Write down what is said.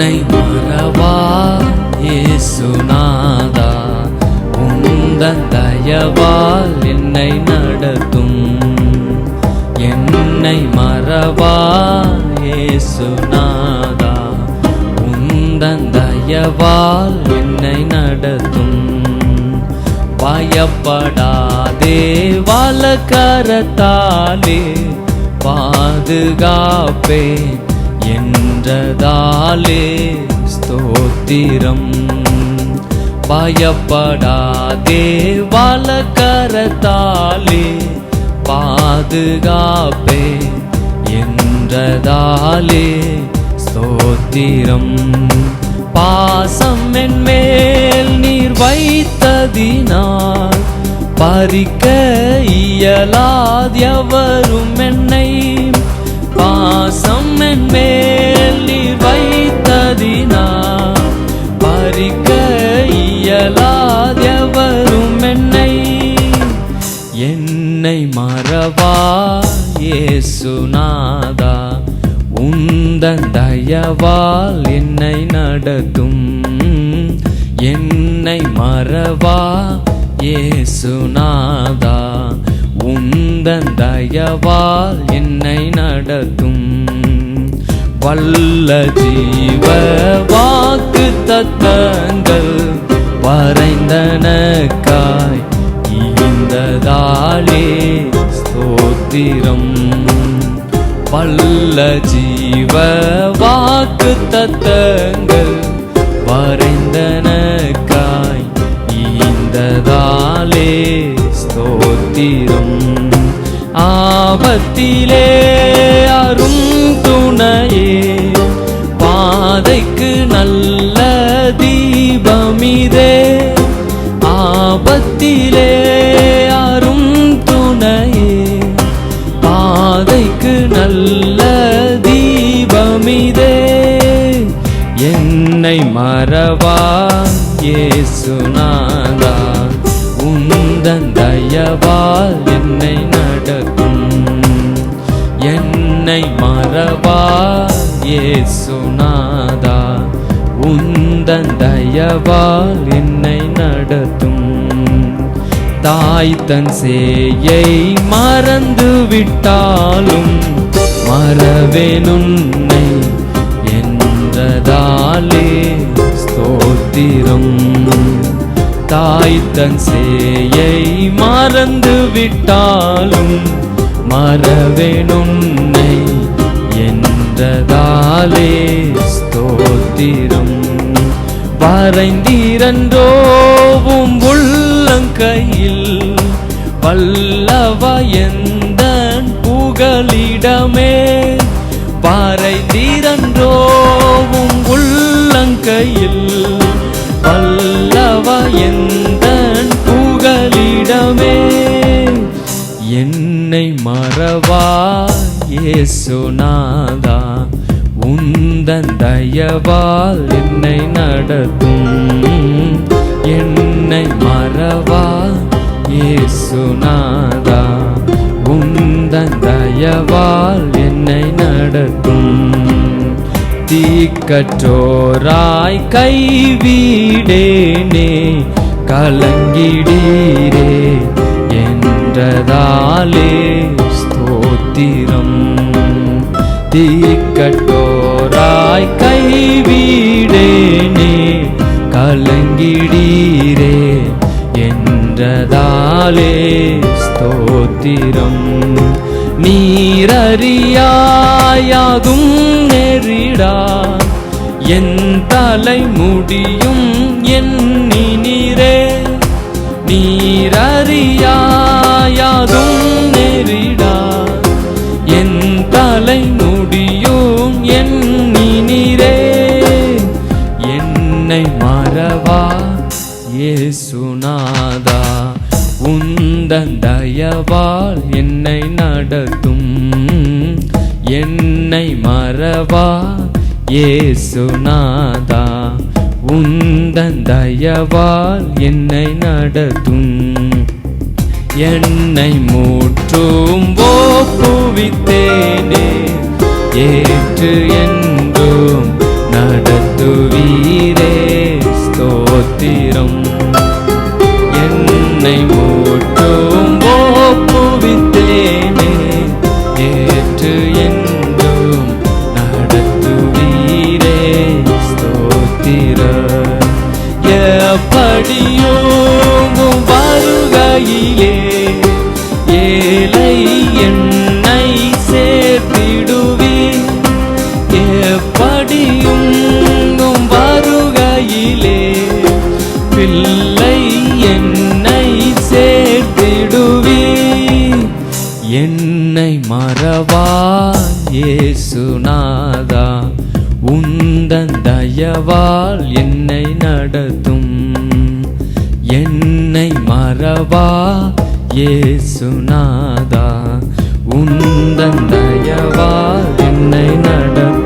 என்னை மறவா? இயேசுநாதா உந்தன் தயவால் என்னை நடத்தும். என்னை மறவா? இயேசுநாதா உந்தன் தயவால் என்னை நடத்தும். பயப்படாதே வாழ கரத்தாலே பாதுகாப்பேன். என்றதாலே ஸ்தோத்திரம். பயப்படாதே வலக்கரத்தாலே பாதுகாப்பே என்றதாலே ஸ்தோத்திரம். பாசம் என் மேல் நீர் வைத்ததினால் பறிக்க இயலாதவரும் என்னை என்னை மறவா? ஏசுநாதா உந்தன் தயவால் என்னை நடத்தும். என்னை மறவா? ஏசுநாதா உந்தன் தயவால் என்னை நடத்தும். வல்ல ஜீவ ஜீவ வாக்கு தத்தங்கள் வரைந்தனக்காய் ஈந்ததாலே ஸ்தோத்திரம். ஆபத்திலே அரும் துணையே பாதைக்கு நல்ல தீபமிதே. ஆபத்திலே அரும் துணையே பாதைக்கு நல்ல செய்தே. என்னை மறவா? இயேசுநாதா உந்தன் தயவால் என்னை நடக்கும். என்னை மறவா? இயேசுநாதா உந்தன் தயவால் என்னை நடத்தும். தாய் தன் சேயை மறந்து விட்டாலும் மறவேனுன்னை என்றதாலே ஸ்தோத்திரம். தாய் தன் சேயை மறந்து விட்டாலும் மறவேனுன்னை என்றதாலே ஸ்தோத்திரம். வரைந்திரன்றோவும் உள்ளங்கையில் வல்லவயந்தன் புகலிடமே. பாறை தீரன் வாழ்க்கையில் உள்ளங்கையில் எந்த புகலிடமே? என்னை மறவா இயேசுநாதா? உந்தன் தயவால் என்னை நடத்தும். என்னை மறவா இயேசுநாதா? தீக்கற்றோராய் கைவிடேனே கலங்கிடீரே என்றதாலே ஸ்தோத்திரம். தீக்கட்டோராய் கைவிடேனே கலங்கிடீரே என்றதாலே ஸ்தோத்திரம். நீரறியாயாகும் என் தலை முடியும் எண்ணினீரே நீரறியாயாதும் நெறிடா என் தலை முடியும் எண்ணினீரே என்னை மறவா ஏசுநாதா உந்தன் தயவால் என்னை நடத்தும். என்னை மறவா ஏசுநாதா உந்தன் தயவால் என்னை நடத்தும். என்னை மூற்றும் ஓப்புவித்தேனே ஏற்று என்றும் நடத்துவீரே ஸ்தோத்திரம். என்னை மூ வருகையிலே ஏழை என்னை சேர்த்திடுவி எப்படியும் வருகையிலே பிள்ளை என்னை சேர்த்திடுவி என்னை மறவா இயேசுநாதா உந்தன் தயவால் என்னை நடத்தும். என் மறவா? ஏசுநாதா உந்தன் தயவால் என்னை நடத்தும்